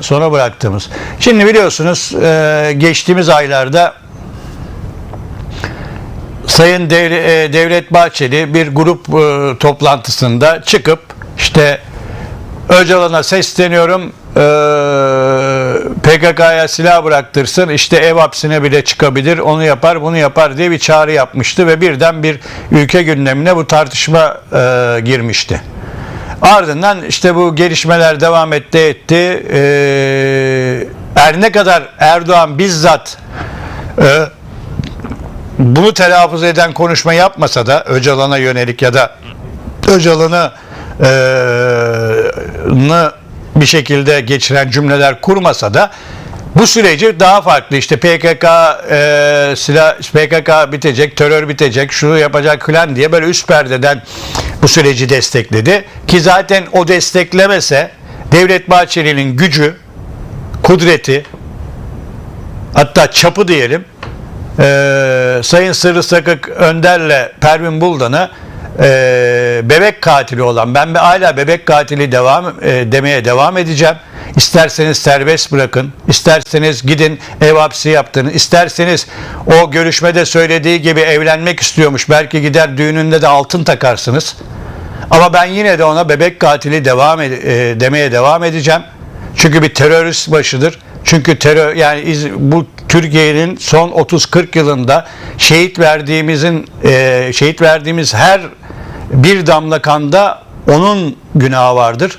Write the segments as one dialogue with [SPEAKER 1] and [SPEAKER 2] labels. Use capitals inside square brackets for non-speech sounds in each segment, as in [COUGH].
[SPEAKER 1] Sona bıraktığımız. Şimdi biliyorsunuz e, geçtiğimiz aylarda Sayın e, Devlet Bahçeli bir grup e, toplantısında çıkıp işte Öcalan'a sesleniyorum PKK'ya silah bıraktırsın işte ev hapsine bile çıkabilir onu yapar bunu yapar diye bir çağrı yapmıştı ve birden bir ülke gündemine bu tartışma girmişti. Ardından işte bu gelişmeler devam etti etti. Ee, her ne kadar Erdoğan bizzat e, bunu telaffuz eden konuşma yapmasa da Öcalan'a yönelik ya da Öcalan'ı e, bir şekilde geçiren cümleler kurmasa da bu süreci daha farklı işte PKK e, silah PKK bitecek, terör bitecek, şunu yapacak filan diye böyle üst perdeden bu süreci destekledi. Ki zaten o desteklemese Devlet Bahçeli'nin gücü, kudreti hatta çapı diyelim e, Sayın Sırrı Sakık Önder'le Pervin Buldan'ı e, bebek katili olan ben hala bebek katili devam e, demeye devam edeceğim. İsterseniz serbest bırakın, isterseniz gidin ev hapsi yaptırın, isterseniz o görüşmede söylediği gibi evlenmek istiyormuş. Belki gider düğününde de altın takarsınız. Ama ben yine de ona bebek katili devam e, demeye devam edeceğim. Çünkü bir terörist başıdır. Çünkü terör yani iz- bu Türkiye'nin son 30-40 yılında şehit verdiğimizin e, şehit verdiğimiz her bir damla kanda onun günahı vardır.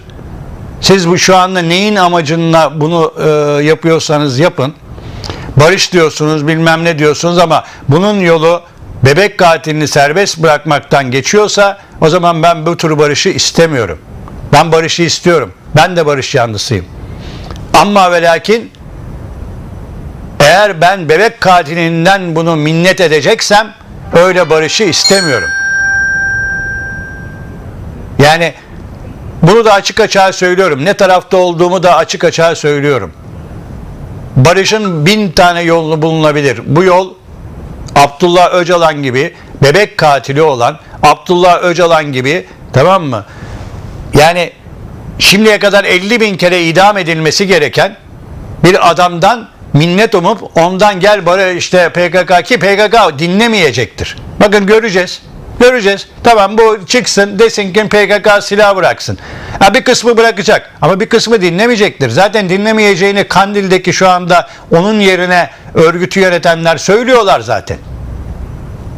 [SPEAKER 1] Siz bu şu anda neyin amacına bunu e, yapıyorsanız yapın. Barış diyorsunuz bilmem ne diyorsunuz ama bunun yolu bebek katilini serbest bırakmaktan geçiyorsa o zaman ben bu tür barışı istemiyorum. Ben barışı istiyorum. Ben de barış yanlısıyım. Ama ve lakin eğer ben bebek katilinden bunu minnet edeceksem öyle barışı istemiyorum. Yani bunu da açık açığa söylüyorum. Ne tarafta olduğumu da açık açığa söylüyorum. Barışın bin tane yolu bulunabilir. Bu yol Abdullah Öcalan gibi bebek katili olan Abdullah Öcalan gibi tamam mı? Yani şimdiye kadar 50 bin kere idam edilmesi gereken bir adamdan minnet umup ondan gel bana işte PKK ki PKK dinlemeyecektir. Bakın göreceğiz. Göreceğiz. Tamam bu çıksın desin ki PKK silah bıraksın. Ha, bir kısmı bırakacak ama bir kısmı dinlemeyecektir. Zaten dinlemeyeceğini Kandil'deki şu anda onun yerine örgütü yönetenler söylüyorlar zaten.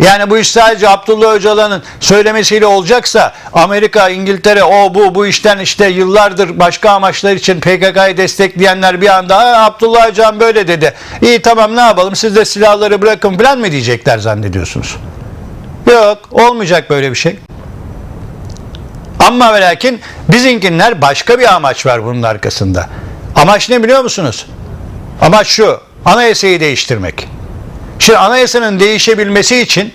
[SPEAKER 1] Yani bu iş sadece Abdullah Öcalan'ın söylemesiyle olacaksa Amerika, İngiltere o bu bu işten işte yıllardır başka amaçlar için PKK'yı destekleyenler bir anda "Aa, Abdullah Öcalan böyle dedi. İyi tamam ne yapalım siz de silahları bırakın falan mı diyecekler zannediyorsunuz? Yok olmayacak böyle bir şey. Ama ve lakin bizinkinler başka bir amaç var bunun arkasında. Amaç ne biliyor musunuz? Amaç şu anayasayı değiştirmek. Şimdi anayasanın değişebilmesi için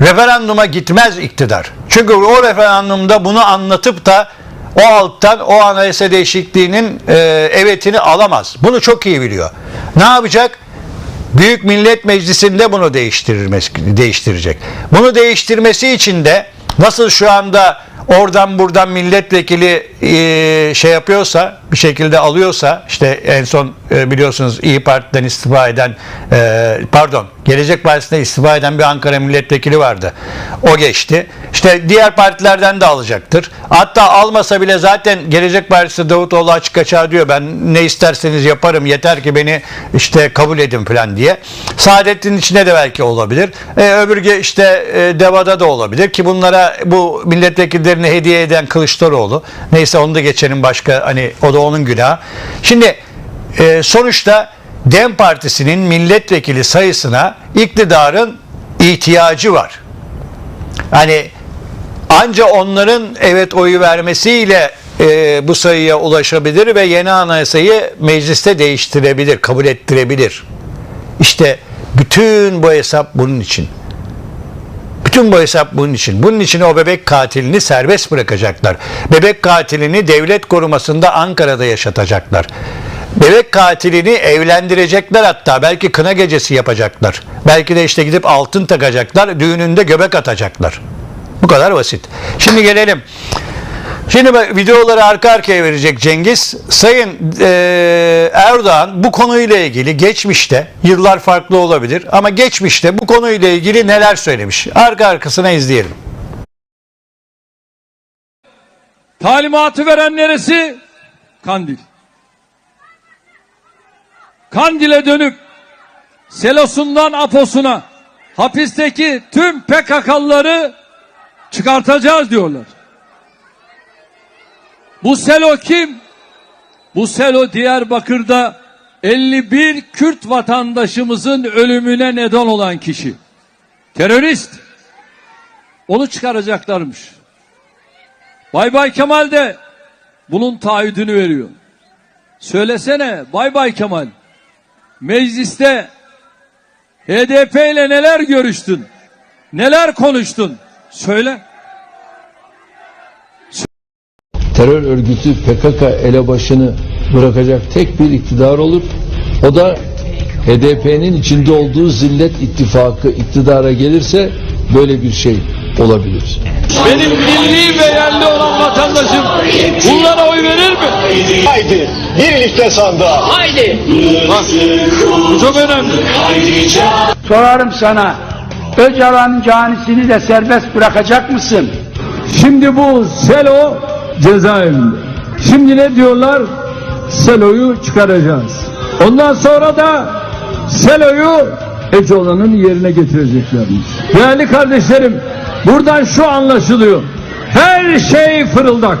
[SPEAKER 1] referanduma gitmez iktidar. Çünkü o referandumda bunu anlatıp da o alttan o anayasa değişikliğinin e, evetini alamaz. Bunu çok iyi biliyor. Ne yapacak? Büyük Millet Meclisi'nde bunu değiştirilmesi, değiştirecek. Bunu değiştirmesi için de nasıl şu anda oradan buradan milletvekili e, şey yapıyorsa bir şekilde alıyorsa işte en son e, biliyorsunuz İyi Parti'den istifa eden e, pardon Gelecek Partisi'ne istifa eden bir Ankara milletvekili vardı. O geçti. İşte diğer partilerden de alacaktır. Hatta almasa bile zaten Gelecek Partisi Davutoğlu açık açığa diyor ben ne isterseniz yaparım yeter ki beni işte kabul edin falan diye. Saadettin içine de belki olabilir. E, öbür ge- işte e, Deva'da da olabilir ki bunlara bu milletvekillerini hediye eden Kılıçdaroğlu. Neyse onu da geçelim başka hani o da onun günahı. Şimdi e, sonuçta Dem Partisi'nin milletvekili sayısına iktidarın ihtiyacı var. Hani anca onların evet oyu vermesiyle e, bu sayıya ulaşabilir ve yeni anayasayı mecliste değiştirebilir, kabul ettirebilir. İşte bütün bu hesap bunun için. Bütün bu hesap bunun için. Bunun için o bebek katilini serbest bırakacaklar. Bebek katilini devlet korumasında Ankara'da yaşatacaklar. Bebek katilini evlendirecekler hatta. Belki kına gecesi yapacaklar. Belki de işte gidip altın takacaklar. Düğününde göbek atacaklar. Bu kadar basit. Şimdi gelelim. Şimdi videoları arka arkaya verecek Cengiz. Sayın eee, Erdoğan bu konuyla ilgili geçmişte yıllar farklı olabilir ama geçmişte bu konuyla ilgili neler söylemiş? Arka arkasına izleyelim.
[SPEAKER 2] Talimatı veren neresi? Kandil. Kandil'e dönük Selosundan Apos'una hapisteki tüm PKK'lıları çıkartacağız diyorlar. Bu Selo kim? Bu Selo Diyarbakır'da 51 Kürt vatandaşımızın ölümüne neden olan kişi. Terörist. Onu çıkaracaklarmış. Bay Bay Kemal de bunun taahhüdünü veriyor. Söylesene Bay Bay Kemal. Mecliste HDP ile neler görüştün? Neler konuştun? Söyle.
[SPEAKER 3] Terör örgütü PKK elebaşını bırakacak tek bir iktidar olur. O da HDP'nin içinde olduğu zillet ittifakı iktidara gelirse böyle bir şey olabilir.
[SPEAKER 2] Benim milli ve yerli olan vatandaşım bunlara oy verir mi?
[SPEAKER 4] Haydi birlikte sandığa.
[SPEAKER 2] Bak, bu çok önemli.
[SPEAKER 5] Sorarım sana, Öcalan'ın canisini de serbest bırakacak mısın?
[SPEAKER 6] Şimdi bu Selo cezaevinde. Şimdi ne diyorlar? Selo'yu çıkaracağız. Ondan sonra da Selo'yu Öcalan'ın yerine getireceklermiş. Değerli kardeşlerim, buradan şu anlaşılıyor. Her şey fırıldak.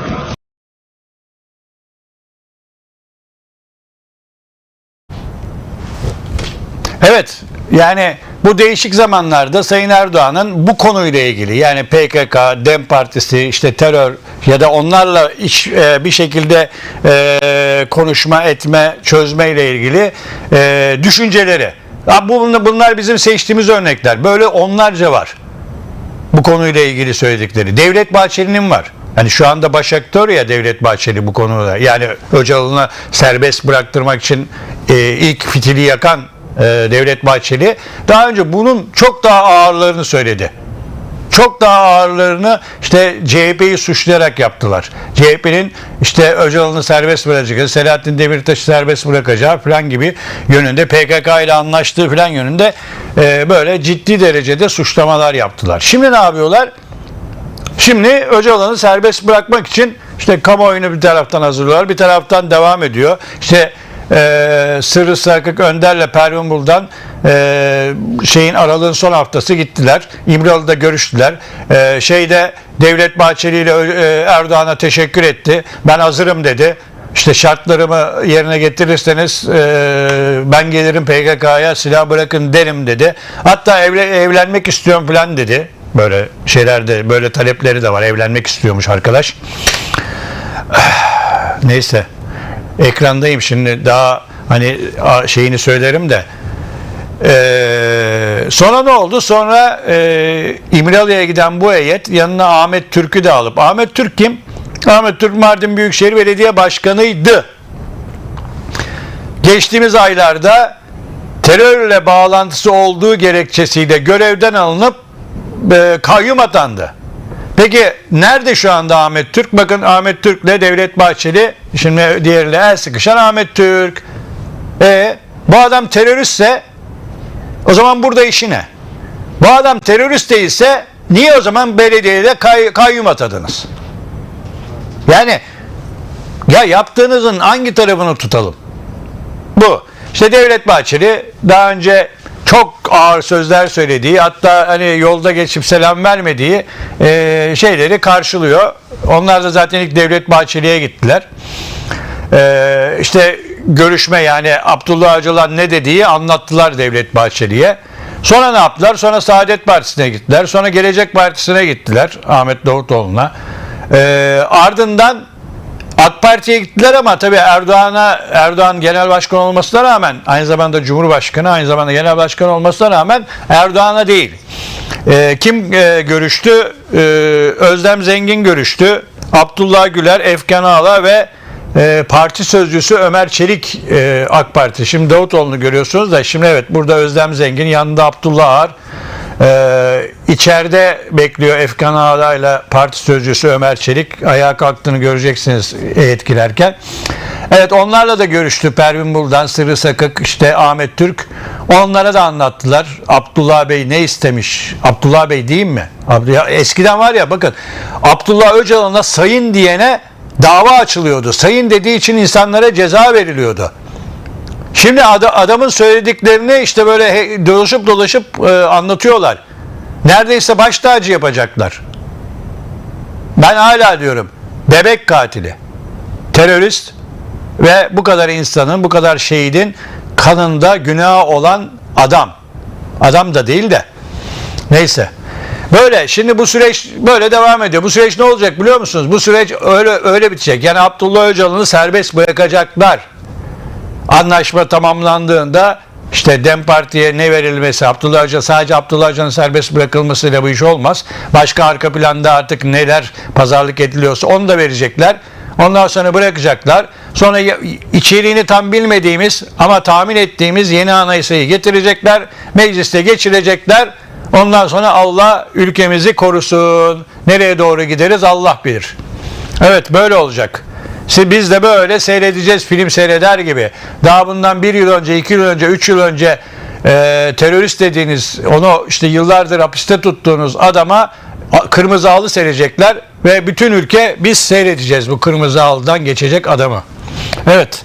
[SPEAKER 1] Evet yani bu değişik zamanlarda Sayın Erdoğan'ın bu konuyla ilgili yani PKK, DEM Partisi, işte terör ya da onlarla iş, e, bir şekilde e, konuşma etme, çözme ile ilgili e, düşünceleri. Bunlar bizim seçtiğimiz örnekler. Böyle onlarca var bu konuyla ilgili söyledikleri. Devlet Bahçeli'nin var. Hani şu anda baş ya Devlet Bahçeli bu konuda. Yani Öcalan'ı serbest bıraktırmak için e, ilk fitili yakan Devlet Bahçeli daha önce bunun çok daha ağırlarını söyledi. Çok daha ağırlarını işte CHP'yi suçlayarak yaptılar. CHP'nin işte Öcalan'ı serbest bırakacağı, Selahattin Demirtaş'ı serbest bırakacağı falan gibi yönünde PKK ile anlaştığı falan yönünde e, böyle ciddi derecede suçlamalar yaptılar. Şimdi ne yapıyorlar? Şimdi Öcalan'ı serbest bırakmak için işte kamuoyunu bir taraftan hazırlıyorlar, bir taraftan devam ediyor. İşte e, Sırrı Sakık Önder'le Pervin Buldan e, şeyin aralığın son haftası gittiler. İmralı'da görüştüler. E, şeyde Devlet Bahçeli ile e, Erdoğan'a teşekkür etti. Ben hazırım dedi. İşte şartlarımı yerine getirirseniz e, ben gelirim PKK'ya silah bırakın derim dedi. Hatta evle, evlenmek istiyorum falan dedi. Böyle şeylerde böyle talepleri de var. Evlenmek istiyormuş arkadaş. [SIGHS] Neyse. Ekrandayım şimdi daha hani şeyini söylerim de. Ee, sonra ne oldu? Sonra e, İmralı'ya giden bu heyet yanına Ahmet Türk'ü de alıp Ahmet Türk kim? Ahmet Türk Mardin Büyükşehir Belediye Başkanı'ydı. Geçtiğimiz aylarda terörle bağlantısı olduğu gerekçesiyle görevden alınıp e, kayyum atandı. Peki nerede şu anda Ahmet Türk? Bakın Ahmet Türk'le Devlet Bahçeli şimdi diğeriyle el sıkışan Ahmet Türk. E bu adam teröristse o zaman burada işi ne? Bu adam terörist değilse niye o zaman belediyede kay, kayyum atadınız? Yani ya yaptığınızın hangi tarafını tutalım? Bu. İşte Devlet Bahçeli daha önce çok ağır sözler söylediği hatta hani yolda geçip selam vermediği e, şeyleri karşılıyor. Onlar da zaten ilk Devlet Bahçeli'ye gittiler. E, işte görüşme yani Abdullah Öcalan ne dediği anlattılar Devlet Bahçeli'ye. Sonra ne yaptılar? Sonra Saadet Partisi'ne gittiler. Sonra Gelecek Partisi'ne gittiler Ahmet Davutoğlu'na. E, ardından AK Parti'ye gittiler ama tabii Erdoğan'a Erdoğan genel başkan olmasına rağmen aynı zamanda Cumhurbaşkanı aynı zamanda genel başkan olmasına rağmen Erdoğan'a değil. Ee, kim e, görüştü? Ee, Özlem Zengin görüştü. Abdullah Güler, Efkan Ağla ve e, parti sözcüsü Ömer Çelik e, AK Parti. Şimdi Davutoğlu'nu görüyorsunuz da şimdi evet burada Özlem Zengin yanında Abdullah Ağar e, içeride bekliyor Efkan Ağa'yla parti sözcüsü Ömer Çelik. Ayağa kalktığını göreceksiniz etkilerken. Evet onlarla da görüştü. Pervin Buldan, Sırrı Sakık, işte Ahmet Türk. Onlara da anlattılar. Abdullah Bey ne istemiş? Abdullah Bey değil mi? Eskiden var ya bakın Abdullah Öcalan'a sayın diyene dava açılıyordu. Sayın dediği için insanlara ceza veriliyordu. Şimdi ad- adamın söylediklerini işte böyle dolaşıp dolaşıp e, anlatıyorlar. Neredeyse baş tacı yapacaklar. Ben hala diyorum bebek katili, terörist ve bu kadar insanın, bu kadar şehidin kanında günahı olan adam. Adam da değil de. Neyse. Böyle şimdi bu süreç böyle devam ediyor. Bu süreç ne olacak biliyor musunuz? Bu süreç öyle öyle bitecek. Yani Abdullah Öcalan'ı serbest bırakacaklar anlaşma tamamlandığında işte Dem Parti'ye ne verilmesi, Abdullah Öcalan sadece Abdullah Öcalan'ın serbest bırakılmasıyla bu iş olmaz. Başka arka planda artık neler pazarlık ediliyorsa onu da verecekler. Ondan sonra bırakacaklar. Sonra içeriğini tam bilmediğimiz ama tahmin ettiğimiz yeni anayasayı getirecekler. Mecliste geçirecekler. Ondan sonra Allah ülkemizi korusun. Nereye doğru gideriz Allah bilir. Evet böyle olacak. Şimdi biz de böyle seyredeceğiz film seyreder gibi. Daha bundan bir yıl önce, iki yıl önce, üç yıl önce e, terörist dediğiniz, onu işte yıllardır hapiste tuttuğunuz adama kırmızı halı serecekler ve bütün ülke biz seyredeceğiz bu kırmızı halıdan geçecek adamı. Evet.